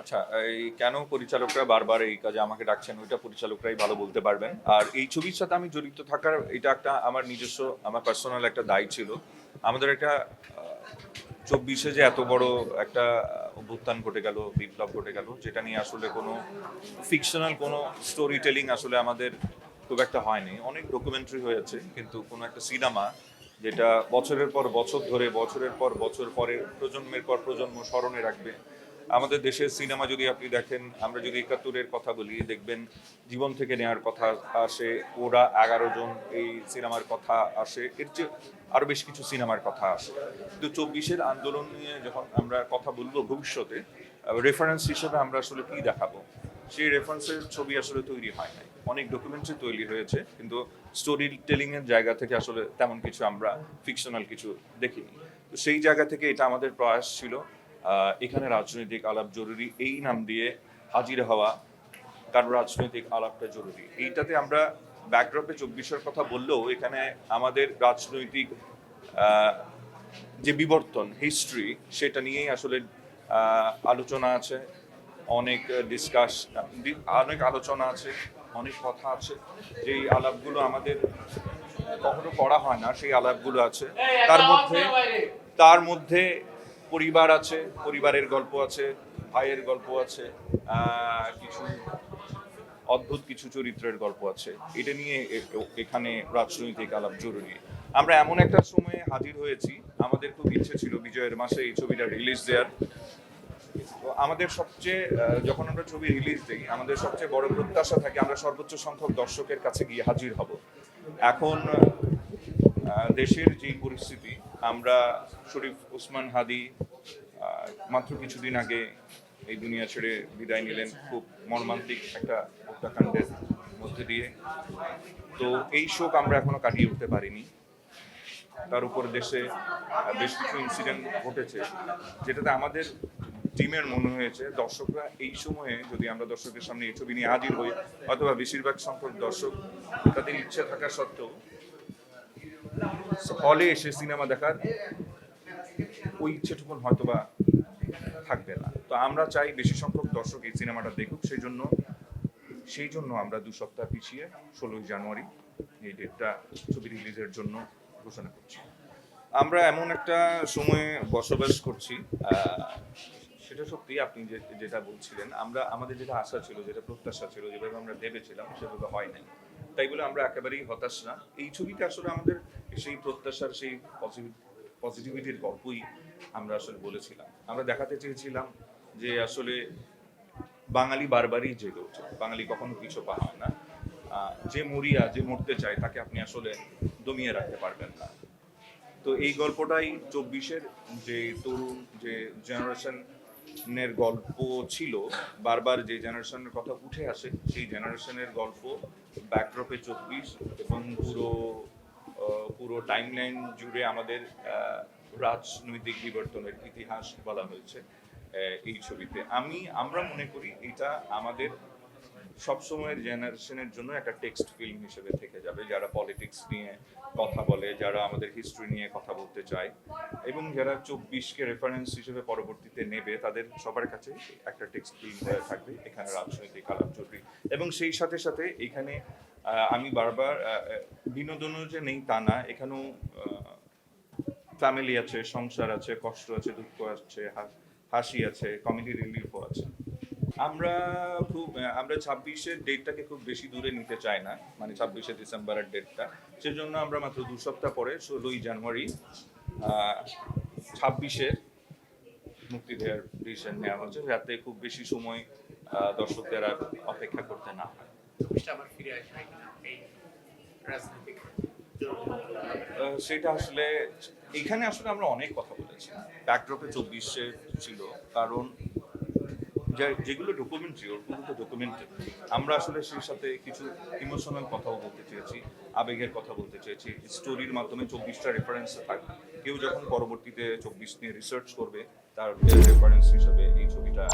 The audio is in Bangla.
আচ্ছা এই কেন পরিচালকরা বারবার এই কাজে আমাকে ডাকছেন, ওইটা পরিচালকরাই ভালো বলতে পারবেন। আর এই ছবির সাথে আমি জড়িত থাকার, এটা একটা আমার নিজস্ব, আমার পার্সোনাল একটা দায় ছিল। আমাদের একটা চব্বিশে যে এত বড় একটা অভ্যুত্থান ঘটে গেল, বিপ্লব ঘটে গেল, যেটা নিয়ে আসলে কোনো ফিকশনাল কোনো স্টোরি টেলিং আসলে আমাদের খুব একটা হয়নি। অনেক ডকুমেন্টারি হয়েছে, কিন্তু কোনো একটা সিনেমা যেটা বছরের পর বছর ধরে, বছরের পর বছর পরে, প্রজন্মের পর প্রজন্ম স্মরণে রাখবে আমাদের দেশের সিনেমা যদি আপনি দেখেন, আমরা যদি একাত্তরের কথা বলি, দেখবেন জীবন থেকে নেওয়ার কথা আসে, ওরা এগারো জন এই সিনেমার কথা আসে, এর চেয়ে আরও বেশ কিছু সিনেমার কথা আসে। কিন্তু চব্বিশের আন্দোলন নিয়ে যখন আমরা কথা বলব ভবিষ্যতে রেফারেন্স হিসেবে আমরা আসলে কি দেখাবো? সেই রেফারেন্সের ছবি আসলে তৈরি হয় নাই। অনেক ডকুমেন্টারি তৈরি হয়েছে, কিন্তু স্টোরি টেলিং এর জায়গা থেকে আসলে তেমন কিছু আমরা ফিকশনাল কিছু দেখিনি। তো সেই জায়গা থেকে এটা আমাদের প্রয়াস ছিল। এখানে রাজনৈতিক আলাপ জরুরি। এই নাম দিয়ে হাজির হওয়া কারণ রাজনৈতিক আলাপটা জরুরি। এইটাতে আমরা ব্যাকড্রপে চব্বিশের কথা বললেও এখানে আমাদের রাজনৈতিক যে বিবর্তন হিস্ট্রি সেটা নিয়েই আসলে আলোচনা আছে, অনেক ডিসকাস অনেক আলোচনা আছে, অনেক কথা আছে। যেই আলাপগুলো আমাদের কখনো করা হয় না, সেই আলাপগুলো আছে। তার মধ্যে তার মধ্যে পরিবার আছে, পরিবারের গল্প আছে, ভাইয়ের গল্প আছে কিছু অদ্ভুত কিছু চরিত্রের গল্প আছে। এটা নিয়ে এখানে রাজনৈতিক আলাপ জরুরি। আমরা এমন একটা সময়ে হাজির হয়েছি, আমাদের খুব ইচ্ছে ছিল বিজয়ের মাসে এই ছবিটা রিলিজ দেওয়ার তো আমাদের সবচেয়ে যখন আমরা ছবি রিলিজ দিই, আমাদের সবচেয়ে বড় প্রত্যাশা থাকে আমরা সর্বোচ্চ সংখ্যক দর্শকের কাছে গিয়ে হাজির হব। এখন দেশের যে পরিস্থিতি আমরা শরীফ ওসমান হাদি মাত্র কিছুদিন আগে এই দুনিয়া ছেড়ে বিদায় নিলেন খুব মর্মান্তিক একটা হত্যাকাণ্ডের মধ্যে দিয়ে। তো এই শোক আমরা এখনও কাটিয়ে উঠতে পারিনি। তার উপর দেশে বেশ কিছু ইনসিডেন্ট ঘটেছে, যেটাতে আমাদের টিমের মনে হয়েছে, দর্শকরা এই সময়ে যদি আমরা দর্শকের সামনে এই ছবি নিয়ে হাজির হই, অথবা বেশিরভাগ সংখ্যক দর্শক তাদের ইচ্ছে থাকা সত্ত্বেও হলে এসে সিনেমা দেখার ওই ইচ্ছেটুকুন হয়তোবা থাকবে না। তো আমরা চাই বেশি সংখ্যক দর্শক এই সিনেমাটা দেখুক, সেই জন্য সেই জন্য আমরা দু সপ্তাহ পিছিয়ে ষোলোই জানুয়ারি এই ডেটটা ছবি রিলিজের জন্য ঘোষণা করছি। আমরা এমন একটা সময়ে বসবাস করছি সেটা সত্যি আপনি যেটা বলছিলেন, আমরা, আমাদের যেটা আশা ছিল, যেটা প্রত্যাশা ছিল, যেভাবে আমরা ভেবেছিলাম, সেভাবে হয় নাই। তাই বলে আমরা একেবারেই হতাশ না। এই ছবিটা আসলে আমাদের সেই প্রত্যাশার, সেই পজিটিভিটির গল্পই আমরা আসলে বলেছিলাম। আমরা দেখাতে চেয়েছিলাম যে আসলে বাঙালি বারবারই জেগে ওঠে। বাঙালি কখনো কিছু পা হয় না। যে মরিয়া, যে মরতে চায়, তাকে আপনি আসলে দমিয়ে রাখতে পারবেন না। তো এই গল্পটাই চব্বিশের যে তরুণ, যে জেনারেশনের গল্প ছিল, বারবার যে জেনারেশনের কথা উঠে আসে, সেই জেনারেশনের গল্প, ব্যাকড্রপে চব্বিশ এবং পুরো পুরো টাইমলাইন জুড়ে আমাদের রাজনৈতিক বিবর্তনের ইতিহাস বলা হয়েছে এই ছবিতে। আমি, আমরা মনে করি এটা আমাদের সবসময়ের জেনারেশনের জন্য একটা টেক্সট ফিল্ম হিসেবে থেকে যাবে, যারা পলিটিক্স নিয়ে কথা বলে, যারা আমাদের হিস্ট্রি নিয়ে কথা বলতে চায়, এবং যারা চব্বিশকে রেফারেন্স হিসেবে পরবর্তীতে নেবে, তাদের সবার কাছে একটা টেক্সট ফিল্ম হয়ে থাকবে, এখানে রাজনৈতিক আলাপ জরুরি এবং সেই সাথে সাথে এখানে আমি বারবার বিনোদনও যে নেই তা না, এখানেও ফ্যামিলি আছে, সংসার আছে, কষ্ট আছে, দুঃখ আছে, হাসি আছে কমেডি রিলিফও আছে। আমরা খুব আমরা ছাব্বিশের ডেটটাকে খুব বেশি দূরে নিতে চাই না মানে ছাব্বিশে ডিসেম্বরের ডেটটা সেজন্য আমরা মাত্র দু সপ্তাহ পরে, ষোলোই জানুয়ারি ছাব্বিশের মুক্তি দেওয়ার ডিসিশন নেওয়া হচ্ছে। যাতে খুব বেশি সময় দর্শকদের আর অপেক্ষা করতে না হয়। আবার ফিরে আসবে কিনা এই রাজনৈতিক আহ, সেটা আসলে এখানে আসলে আমরা অনেক কথা বলেছি। ব্যাকড্রপে চব্বিশে ছিল, কারণ যেগুলো ডকুমেন্টারি ওগুলো তো ডকুমেন্টারি আমরা আসলে সেই সাথে কিছু ইমোশনাল কথাও বলতে চেয়েছি, আবেগের কথা বলতে চেয়েছি। স্টোরির মাধ্যমে চব্বিশটা রেফারেন্স থাক। কেউ যখন পরবর্তীতে চব্বিশ নিয়ে রিসার্চ করবে, তার রেফারেন্স হিসাবে এই ছবিটা